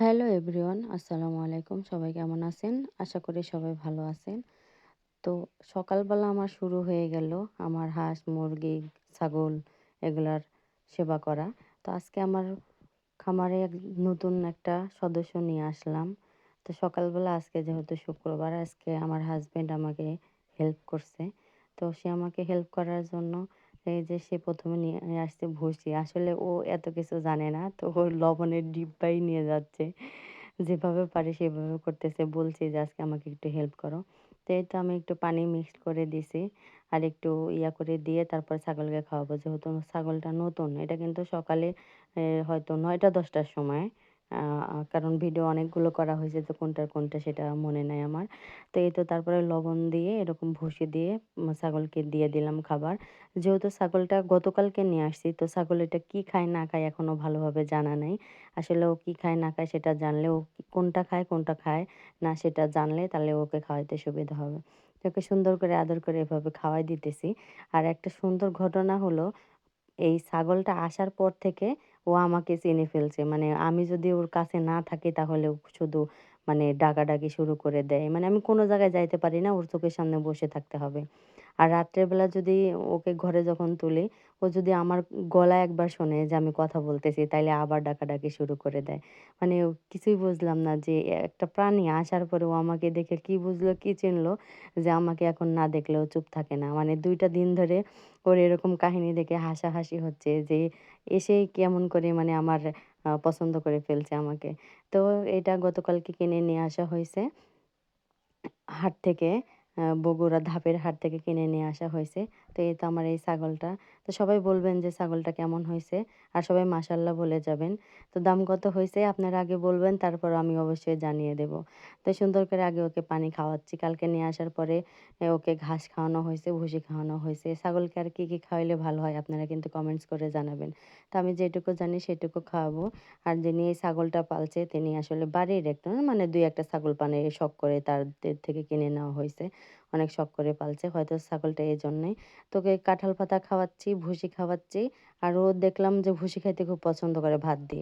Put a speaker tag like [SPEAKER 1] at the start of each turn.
[SPEAKER 1] Hello everyone, আসসালামু আলাইকুম। সবাই কেমন আছেন? আশা করি সবাই ভালো আছেন। তো সকালবেলা আমার শুরু হয়ে গেল আমার হাঁস, মুরগি, ছাগল এগুলার সেবা করা। তো আজকে আমার খামারে নতুন একটা সদস্য নিয়ে আসলাম। তো সকালবেলা আজকে যেহেতু শুক্রবার, আজকে আমার হাজব্যান্ড আমাকে হেল্প করছে। তো সে আমাকে হেল্প করার জন্য এই যে, সে প্রথমে নিয়ে আসছে ভুসি। আসলে ও এত কিছু জানে না, তো ও লবণের ডিব্বাই নিয়ে যাচ্ছে। যেভাবে পারে সেভাবে করতেছে। বলছে যে, আজকে আমাকে একটু হেল্প করো। তো এই তো আমি একটু পানি মিক্সড করে দিছি আর একটু ইয়া করে দিয়ে তারপর ছাগলকে খাওয়াবো। যেহেতু ছাগলটা নতুন, এটা কিন্তু সকালে হয়তো নয়টা, দশটার সময়। কারণ ভিডিও অনেকগুলো করা হয়েছে তো কোনটার কোনটা সেটা মনে নাই আমার। তো এই তো তারপরে লবণ দিয়ে এরকম ভুষি দিয়ে ছাগলকে দিয়ে দিলাম খাবার। যেহেতু ছাগলটা গতকালকে নিয়ে আসছি তো ছাগল এটা কী খায় না খায় এখনও ভালোভাবে জানা নেই। আসলে ও কী খায় না খায় সেটা জানলে ও কোনটা খায় কোনটা খায় না সেটা জানলে তাহলে ওকে খাওয়াইতে সুবিধা হবে। ওকে সুন্দর করে আদর করে এভাবে খাওয়াই দিতেছি। আর একটা সুন্দর ঘটনা হলো, এই ছাগলটা আসার পর থেকে ও আমাকে চিনে ফেলছে। মানে আমি যদি ওর কাছে না থাকি তাহলে শুধু মানে ডাকাডাকি শুরু করে দেয়। মানে আমি কোনো জায়গায় যাইতে পারি না, ওর চোখের সামনে বসে থাকতে হবে। আর রাত্রেবেলা যদি ওকে ঘরে যখন তুলি, ও যদি আমার গলা একবার শোনে যে আমি কথা বলতেছি, তাইলে আবার ডাকাডাকি শুরু করে দেয়। মানে কিছুই বুঝলাম না যে একটা প্রাণী আসার পরে ও আমাকে দেখে কি বুঝলো, কি চিনলো, যে আমাকে এখন না দেখলেও চুপ থাকে না। মানে দুইটা দিন ধরে ওর এরকম কাহিনী দেখে হাসাহাসি হচ্ছে যে এসেই কেমন করে মানে আমার পছন্দ করে ফেলছে আমাকে। তো এটা গতকালকে কিনে নিয়ে আসা হয়েছে হাট থেকে। বগুড়া ধাপের হাট থেকে কিনে নিয়ে আসা হয়েছে। তো এই তো আমার এই ছাগলটা। তো সবাই বলবেন যে ছাগলটা কেমন হয়েছে, আর সবাই মাসাল্লাহ বলে যাবেন। তো দাম কত হয়েছে আপনারা আগে বলবেন, তারপর আমি অবশ্যই জানিয়ে দেব। তো সুন্দর করে আগে ওকে পানি খাওয়াচ্ছি। কালকে নিয়ে আসার পরে ওকে ঘাস খাওয়ানো হয়েছে, ভুসি খাওয়ানো হয়েছে। ছাগলকে আর কী কী খাওয়াইলে ভালো হয় আপনারা কিন্তু কমেন্টস করে জানাবেন। তো আমি যেটুকু জানি সেটুকু খাওয়াবো। আর যিনি এই ছাগলটা পালছে, তিনি আসলে বাড়ির একটা মানে দুই একটা ছাগল পানে শখ করে তাদের থেকে কিনে নেওয়া হয়েছে। অনেক শখ করে পালছে হয়তো ছাগলটা এই জন্যই। তোকে কাঁঠাল পাতা খাওয়াচ্ছি, ভুসি খাওয়াচ্ছি, আর ও দেখলাম যে ভুসি খাইতে খুব পছন্দ করে ভাত দিয়ে।